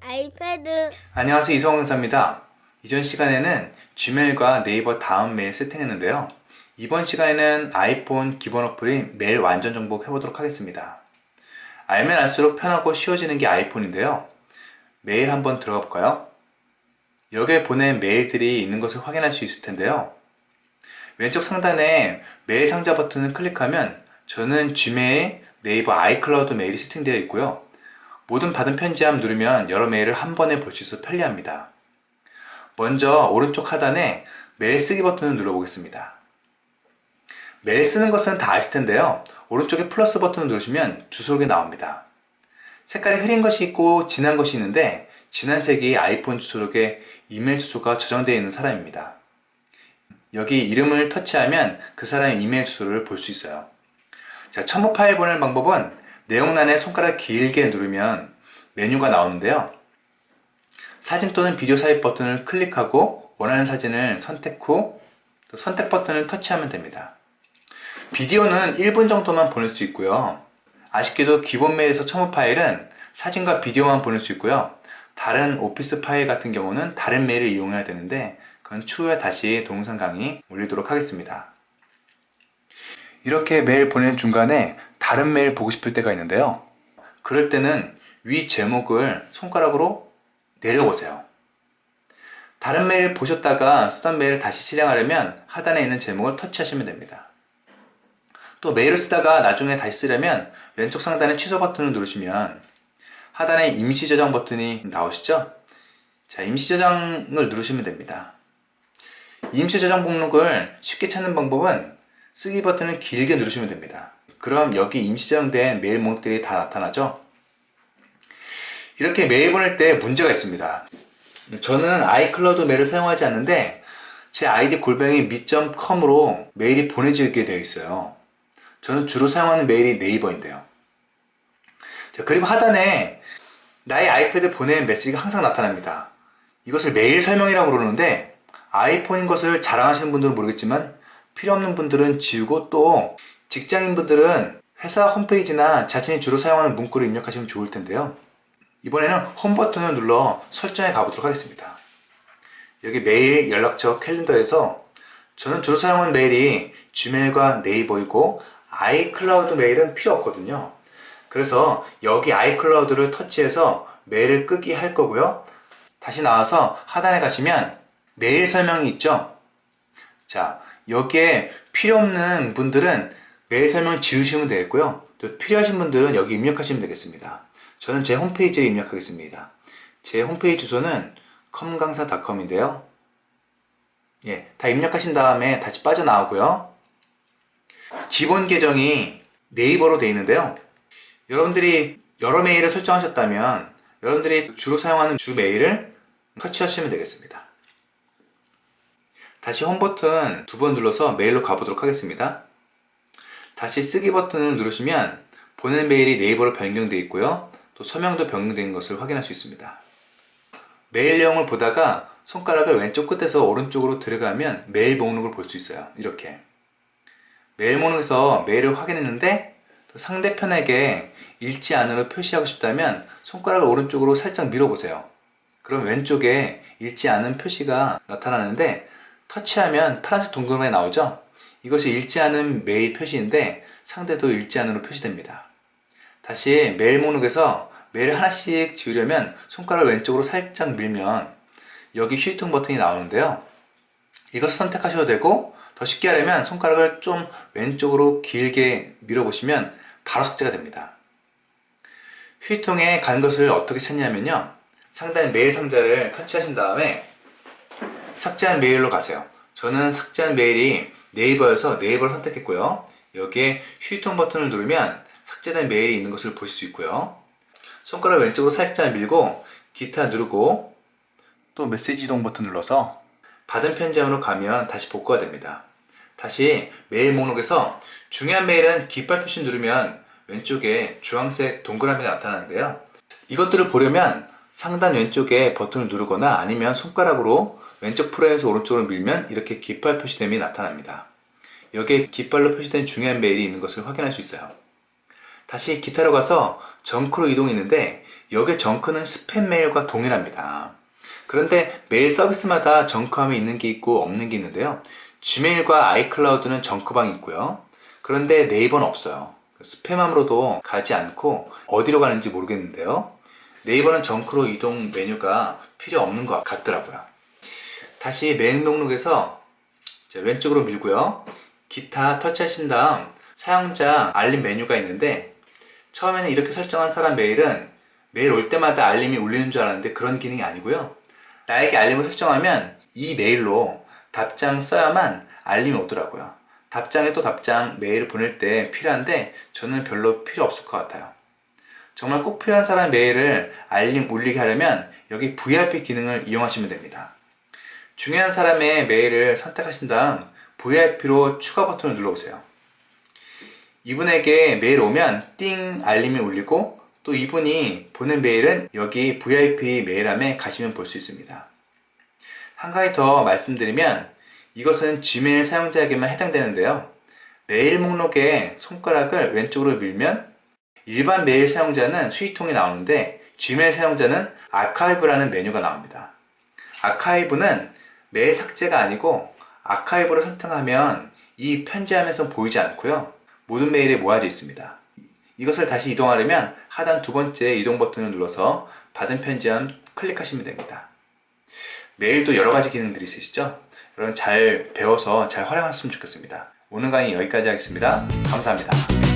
아이패드 안녕하세요 이성훈 강사입니다. 이전 시간에는 지메일과 네이버 다음 메일 세팅했는데요. 이번 시간에는 아이폰 기본 어플인 메일 완전 정복 해보도록 하겠습니다. 알면 알수록 편하고 쉬워지는 게 아이폰인데요. 메일 한번 들어가 볼까요? 여기에 보낸 메일들이 있는 것을 확인할 수 있을 텐데요. 왼쪽 상단에 메일 상자 버튼을 클릭하면 저는 지메일, 네이버 아이클라우드 메일이 세팅되어 있고요. 모든 받은 편지함 누르면 여러 메일을 한 번에 볼 수 있어 편리합니다. 먼저 오른쪽 하단에 메일 쓰기 버튼을 눌러보겠습니다. 메일 쓰는 것은 다 아실 텐데요. 오른쪽에 플러스 버튼을 누르시면 주소록이 나옵니다. 색깔이 흐린 것이 있고 진한 것이 있는데 진한 색이 아이폰 주소록에 이메일 주소가 저장되어 있는 사람입니다. 여기 이름을 터치하면 그 사람의 이메일 주소를 볼 수 있어요. 자, 첨부 파일 보낼 방법은 내용란에 손가락 길게 누르면 메뉴가 나오는데요. 사진 또는 비디오 삽입 버튼을 클릭하고 원하는 사진을 선택 후 선택 버튼을 터치하면 됩니다. 비디오는 1분 정도만 보낼 수 있고요. 아쉽게도 기본 메일에서 첨부 파일은 사진과 비디오만 보낼 수 있고요. 다른 오피스 파일 같은 경우는 다른 메일을 이용해야 되는데 그건 추후에 다시 동영상 강의 올리도록 하겠습니다. 이렇게 메일 보내는 중간에 다른 메일 보고 싶을 때가 있는데요. 그럴 때는 위 제목을 손가락으로 내려보세요. 다른 메일 보셨다가 쓰던 메일을 다시 실행하려면 하단에 있는 제목을 터치하시면 됩니다. 또 메일을 쓰다가 나중에 다시 쓰려면 왼쪽 상단에 취소 버튼을 누르시면 하단에 임시 저장 버튼이 나오시죠? 자, 임시 저장을 누르시면 됩니다. 임시 저장 목록을 쉽게 찾는 방법은 쓰기 버튼을 길게 누르시면 됩니다. 그럼 여기 임시 저장된 메일 목록들이 다 나타나죠? 이렇게 메일 보낼 때 문제가 있습니다. 저는 아이클라우드 메일을 사용하지 않는데 제 아이디 골뱅이 미.com으로 메일이 보내지게 되어 있어요. 저는 주로 사용하는 메일이 네이버인데요. 자, 그리고 하단에 나의 아이패드 보낸 메시지가 항상 나타납니다. 이것을 메일 설명이라고 그러는데 아이폰인 것을 자랑하시는 분들은 모르겠지만 필요 없는 분들은 지우고 또 직장인 분들은 회사 홈페이지나 자신이 주로 사용하는 문구를 입력하시면 좋을 텐데요. 이번에는 홈 버튼을 눌러 설정에 가보도록 하겠습니다. 여기 메일, 연락처, 캘린더에서 저는 주로 사용하는 메일이 지메일과 네이버이고 아이클라우드 메일은 필요 없거든요. 그래서 여기 아이클라우드를 터치해서 메일을 끄기 할 거고요. 다시 나와서 하단에 가시면 메일 설명이 있죠. 자, 여기에 필요 없는 분들은 메일 설명 지우시면 되겠고요. 또 필요하신 분들은 여기 입력하시면 되겠습니다. 저는 제 홈페이지에 입력하겠습니다. 제 홈페이지 주소는 컴강사.com인데요. 예, 다 입력하신 다음에 다시 빠져나오고요. 기본 계정이 네이버로 되어 있는데요. 여러분들이 여러 메일을 설정하셨다면 여러분들이 주로 사용하는 주 메일을 터치하시면 되겠습니다. 다시 홈 버튼 두 번 눌러서 메일로 가보도록 하겠습니다. 다시 쓰기 버튼을 누르시면 보낸 메일이 네이버로 변경되어 있고요. 또 서명도 변경된 것을 확인할 수 있습니다. 메일 내용을 보다가 손가락을 왼쪽 끝에서 오른쪽으로 들어가면 메일 목록을 볼 수 있어요. 이렇게. 메일 목록에서 메일을 확인했는데 또 상대편에게 읽지 않으로 표시하고 싶다면 손가락을 오른쪽으로 살짝 밀어보세요. 그럼 왼쪽에 읽지 않은 표시가 나타나는데 터치하면 파란색 동그라미 나오죠? 이것이 읽지 않은 메일 표시인데 상대도 읽지 않으로 표시됩니다. 다시 메일 목록에서 메일을 하나씩 지우려면 손가락을 왼쪽으로 살짝 밀면 여기 휴통 버튼이 나오는데요. 이것을 선택하셔도 되고 더 쉽게 하려면 손가락을 좀 왼쪽으로 길게 밀어보시면 바로 삭제가 됩니다. 휴통에 간 것을 어떻게 찾냐면요. 상단에 메일 상자를 터치하신 다음에 삭제한 메일로 가세요. 저는 삭제한 메일이 네이버여서 네이버를 선택했고요. 여기에 휴통 버튼을 누르면 삭제된 메일이 있는 것을 보실 수 있고요. 손가락 왼쪽으로 살짝 밀고 기타 누르고 또 메시지 이동 버튼 눌러서 받은 편지함으로 가면 다시 복구가 됩니다. 다시 메일 목록에서 중요한 메일은 깃발 표시 누르면 왼쪽에 주황색 동그라미가 나타나는데요. 이것들을 보려면 상단 왼쪽에 버튼을 누르거나 아니면 손가락으로 왼쪽 프레임에서 오른쪽으로 밀면 이렇게 깃발 표시됨이 나타납니다. 여기에 깃발로 표시된 중요한 메일이 있는 것을 확인할 수 있어요. 다시 기타로 가서 정크로 이동했는데 여기에 정크는 스팸 메일과 동일합니다. 그런데 메일 서비스마다 정크함이 있는 게 있고 없는 게 있는데요. 지메일과 아이클라우드는 정크방이 있고요. 그런데 네이버는 없어요. 스팸함으로도 가지 않고 어디로 가는지 모르겠는데요. 네이버는 정크로 이동 메뉴가 필요 없는 것 같더라고요. 다시 메일 목록에서 자, 왼쪽으로 밀고요. 기타 터치하신 다음 사용자 알림 메뉴가 있는데 처음에는 이렇게 설정한 사람 메일은 메일 올 때마다 알림이 울리는 줄 알았는데 그런 기능이 아니고요. 나에게 알림을 설정하면 이 메일로 답장 써야만 알림이 오더라고요. 답장에 또 답장 메일을 보낼 때 필요한데 저는 별로 필요 없을 것 같아요. 정말 꼭 필요한 사람 메일을 알림 울리게 하려면 여기 VIP 기능을 이용하시면 됩니다. 중요한 사람의 메일을 선택하신 다음 VIP로 추가 버튼을 눌러보세요. 이분에게 메일 오면 띵 알림이 울리고 또 이분이 보낸 메일은 여기 VIP 메일함에 가시면 볼 수 있습니다. 한 가지 더 말씀드리면 이것은 지메일 사용자에게만 해당되는데요. 메일 목록에 손가락을 왼쪽으로 밀면 일반 메일 사용자는 수위통이 나오는데 지메일 사용자는 아카이브라는 메뉴가 나옵니다. 아카이브는 메일 삭제가 아니고 아카이브를 선택하면 이 편지함에서 보이지 않고요. 모든 메일에 모아져 있습니다. 이것을 다시 이동하려면 하단 두 번째 이동 버튼을 눌러서 받은 편지함 클릭하시면 됩니다. 메일도 여러 가지 기능들이 있으시죠? 여러분 잘 배워서 잘 활용하셨으면 좋겠습니다. 오늘 강의 여기까지 하겠습니다. 감사합니다.